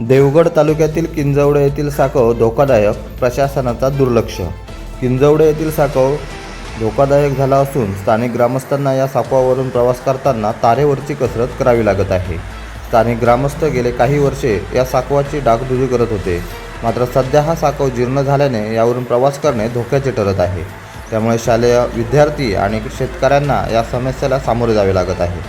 देवगड तालुक्यातील किंजवडे येथील साखव धोकादायक प्रशासनाचा दुर्लक्ष. किंजवडे येथील साखव धोकादायक झाला असून स्थानिक ग्रामस्थांना या साखवावरून प्रवास करताना तारेवरची कसरत करावी लागत आहे. स्थानिक ग्रामस्थ गेले काही वर्षे या साकवाची डागडुजी करत होते. मात्र सध्या हा साकव जीर्ण झाल्याने यावरून प्रवास करणे धोक्याचे ठरत आहे. त्यामुळे शालेय विद्यार्थी आणि शेतकऱ्यांना या समस्येला सामोरे जावे लागत आहे.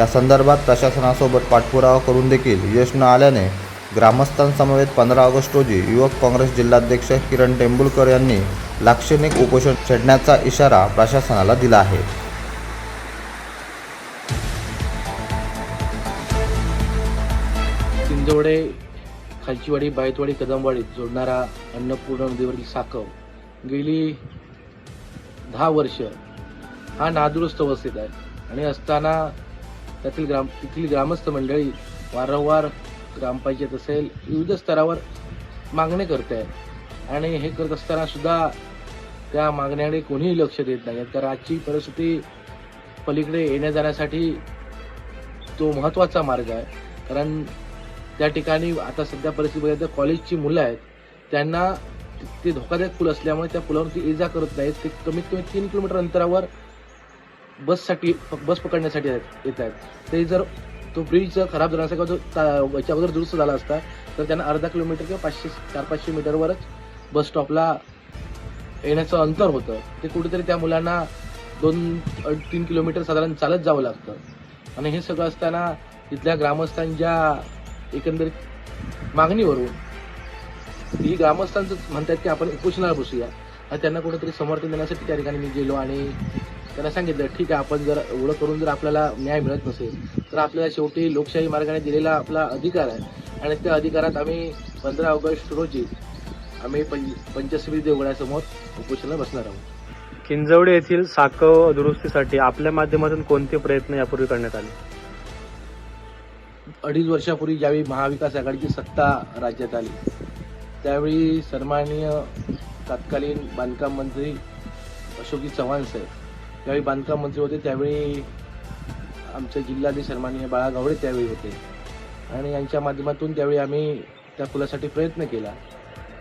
या संदर्भात प्रशासनासोबत पाठपुरावा करून देखील यश न आल्याने ग्रामस्थांसमवेत पंधरा ऑगस्ट रोजी युवक काँग्रेस जिल्हाध्यक्ष किरण टेंबुलकर यांनी लाक्षणिक उपोषण छेडण्याचा इशारा प्रशासनाला दिला आहे. चिंचवडे खालचीवाडी बायतवाडी कदमवाडी जोडणारा अन्नपूर्ण नदीवरील साकव गेली दहा वर्ष हा नादुरुस्त अवस्थेत आहे. आणि असताना त्यातील ग्राम तेथील ग्रामस्थ मंडळी वारंवार ग्रामपंचायत असेल विविध स्तरावर मागणी करते. आहे आणि हे करत असताना सुद्धा त्या मागण्याकडे कोणीही लक्ष देत नाही. तर आजची परिस्थिती पलीकडे येण्या जाण्यासाठी तो महत्त्वाचा मार्ग आहे. कारण त्या ठिकाणी आता सध्या परिस्थितीमध्ये तर कॉलेजची मुलं आहेत. त्यांना ते धोकादायक पूल असल्यामुळे त्या पुलावरती ये जा करत नाहीत. ते कमीत कमी तीन किलोमीटर अंतरावर बससाठी बस पकडण्यासाठी येत आहेत. ते जर तो ब्रिज खराब झाला असता किंवा तो याच्या अगोदर दुरुस्त झाला असता तर त्यांना अर्धा किलोमीटर किंवा पाचशे चार पाचशे मीटरवरच बस स्टॉपला येण्याचं अंतर होतं. ते कुठेतरी त्या मुलांना दोन तीन किलोमीटर साधारण चालत जावं लागतं. आणि हे सगळं असताना तिथल्या ग्रामस्थांच्या एकंदरीत मागणीवरून ही ग्रामस्थांचं म्हणतात की आपण उपोषणाला बसूया. आणि त्यांना कुठेतरी समर्थन देण्यासाठी त्या ठिकाणी मी गेलो आणि त्यांना सांगितलं ठीक आहे आपण जर एवढं करून जर आपल्याला न्याय मिळत नसेल तर आपल्याला शेवटी लोकशाही मार्गाने दिलेला आपला अधिकार आहे. आणि त्या अधिकारात आम्ही पंधरा ऑगस्ट रोजी आम्ही पंच पंचश्री देवगडासमोर उपोषणाला बसणार आहोत. किंजवडे येथील साकव दुरुस्तीसाठी आपल्या माध्यमातून कोणते प्रयत्न यापूर्वी करण्यात आले? अडीच वर्षापूर्वी ज्यावेळी महाविकास आघाडीची सत्ता राज्यात आली त्यावेळी सन्माननीय तत्कालीन बांधकाम मंत्री अशोकजी चव्हाण साहेब ज्यावेळी बांधकाम मंत्री होते त्यावेळी आमचे जिल्हाधीश सन्माननीय बाळा गावडे त्यावेळी होते. आणि यांच्या माध्यमातून त्यावेळी आम्ही त्या पुलासाठी प्रयत्न केला.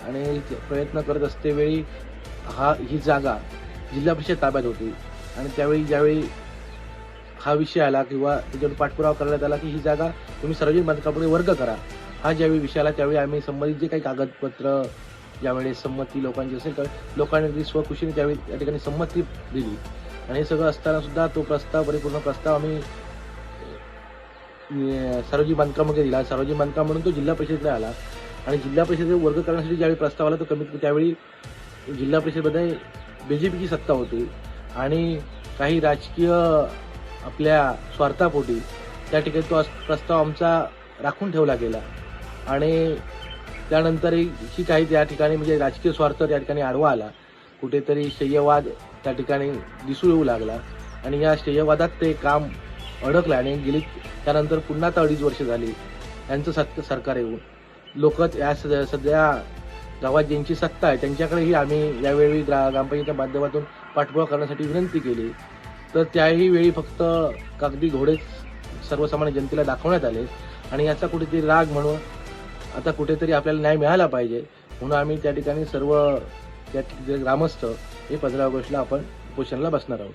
आणि प्रयत्न करत असतेवेळी हा ही जागा जिल्हा परिषद ताब्यात होती. आणि त्यावेळी ज्यावेळी हा विषय आला किंवा त्याच्यावर पाठपुरावा करण्यात आला की ही जागा तुम्ही सार्वजनिक बांधकामामध्ये वर्ग करा हा ज्यावेळी विषय आला त्यावेळी आम्ही संबंधित जे काही कागदपत्र ज्यावेळेस संमती लोकांची असेल तर लोकांनी अगदी स्वखुशीने त्यावेळी त्या ठिकाणी संमती दिली. आणि हे सगळं असताना सुद्धा तो प्रस्ताव परिपूर्ण प्रस्ताव आम्ही अं, सार्वजनिक बांधकामामध्ये दिला. सार्वजनिक बांधकाम म्हणून तो जिल्हा परिषदेला आला. आणि जिल्हा परिषद वर्ग करण्यासाठी ज्यावेळी प्रस्ताव आला तो कमीत कमी त्यावेळी जिल्हा परिषदेमध्ये बी जे पीची सत्ता होती. आणि काही राजकीय आपल्या स्वार्थापोटी त्या ठिकाणी तो अस- प्रस्ताव आमचा राखून ठेवला गेला. आणि त्यानंतरही काही त्या ठिकाणी म्हणजे राजकीय स्वार्थ त्या ठिकाणी आडवा आला. कुठेतरी शय्यवाद त्या ठिकाणी दिसू येऊ लागला. आणि या श्रेयवादात ते काम अडकलं आणि गेली त्यानंतर पुन्हा आता अडीच वर्ष झाली यांचं सत् सरकार येऊन. लोक या सध्या सध्या गावात ज्यांची सत्ता आहे त्यांच्याकडेही आम्ही यावेळी ग्रा ग्रामपंचायतीच्या माध्यमातून पाठपुरावा करण्यासाठी विनंती केली. तर त्याही वेळी फक्त कागदी घोडेच सर्वसामान्य जनतेला दाखवण्यात आले. आणि याचा कुठेतरी राग म्हणून आता कुठेतरी आपल्याला न्याय मिळाला पाहिजे. म्हणून आम्ही त्या ठिकाणी सर्व त्या जे ग्रामस्थ हे पंधरा ऑगस्टला आपण उपोषणाला बसणार आहोत.